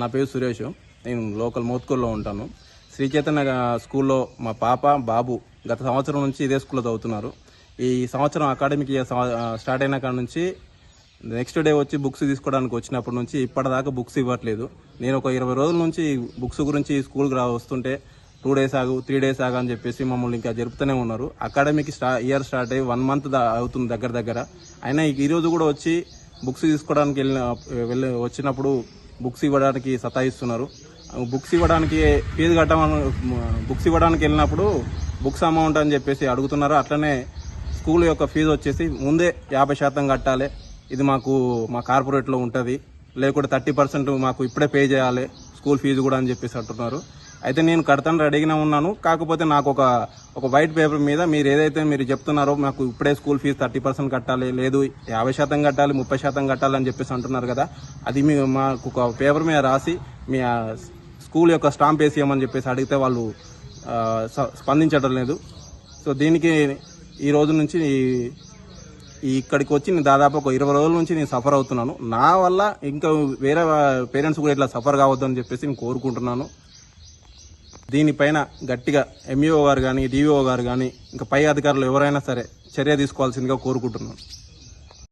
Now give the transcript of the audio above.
నా పేరు సురేష్. నేను లోకల్ మోత్కూర్లో ఉంటాను. శ్రీ చైతన్య స్కూల్లో మా పాప బాబు గత సంవత్సరం నుంచి ఇదే స్కూల్లో చదువుతున్నారు. ఈ సంవత్సరం అకాడమిక్ ఇయర్ స్టార్ట్ అయిన కాడ నుంచి నెక్స్ట్ డే వచ్చి బుక్స్ తీసుకోవడానికి వచ్చినప్పటి నుంచి ఇప్పటిదాకా బుక్స్ ఇవ్వట్లేదు. నేను ఒక ఇరవై రోజుల నుంచి బుక్స్ గురించి స్కూల్కి రా వస్తుంటే టూ డేస్ ఆగు త్రీ డేస్ ఆగు అని చెప్పేసి మమ్మల్ని ఇంకా జరుపుతూనే ఉన్నారు. అకాడమిక్ స్టా ఇయర్ స్టార్ట్ అయ్యి వన్ మంత్ అవుతుంది దగ్గర దగ్గర. అయినా ఈరోజు కూడా వచ్చి బుక్స్ తీసుకోవడానికి వెళ్ళిన వెళ్ళి వచ్చినప్పుడు బుక్స్ ఇవ్వడానికి సతాయిస్తున్నారు. బుక్స్ ఇవ్వడానికి ఫీజు కట్టమని బుక్స్ ఇవ్వడానికి వెళ్ళినప్పుడు బుక్స్ అమౌంట్ అని చెప్పేసి అడుగుతున్నారు. అట్లనే స్కూల్ యొక్క ఫీజు వచ్చేసి ముందే యాభై శాతం కట్టాలి. ఇది మాకు మా కార్పొరేట్లో ఉంటుంది. లేకుంటే థర్టీ పర్సెంట్ మాకు ఇప్పుడే పే చేయాలి. స్కూల్ ఫీజు కూడా అని చెప్పేసి అంటున్నారు. అయితే నేను కడతాను రెడీగానే ఉన్నాను. కాకపోతే నాకు ఒక ఒక వైట్ పేపర్ మీద మీరు ఏదైతే మీరు చెప్తున్నారో మాకు ఇప్పుడే స్కూల్ ఫీజు థర్టీ పర్సెంట్ కట్టాలి లేదు యాభై శాతం కట్టాలి ముప్పై శాతం కట్టాలి అని చెప్పేసి అంటున్నారు కదా అది మీ మాకు ఒక పేపర్ మీద రాసి మీ స్కూల్ యొక్క స్టాంప్ వేసి చెప్పేసి అడిగితే వాళ్ళు స్పందించడం లేదు. సో దీనికి ఈ రోజు నుంచి ఇక్కడికి వచ్చి నేను దాదాపు ఒక ఇరవై రోజుల నుంచి నేను సఫర్ అవుతున్నాను. నా వల్ల ఇంకా వేరే పేరెంట్స్ కూడా ఇట్లా సఫర్ కావద్దని చెప్పేసి నేను కోరుకుంటున్నాను. దీనిపైన గట్టిగా ఎంఈఓ గారు కానీ డివిఓ గారు కానీ ఇంకా పై అధికారులు ఎవరైనా సరే చర్య తీసుకోవాల్సిందిగా కోరుకుంటున్నాను.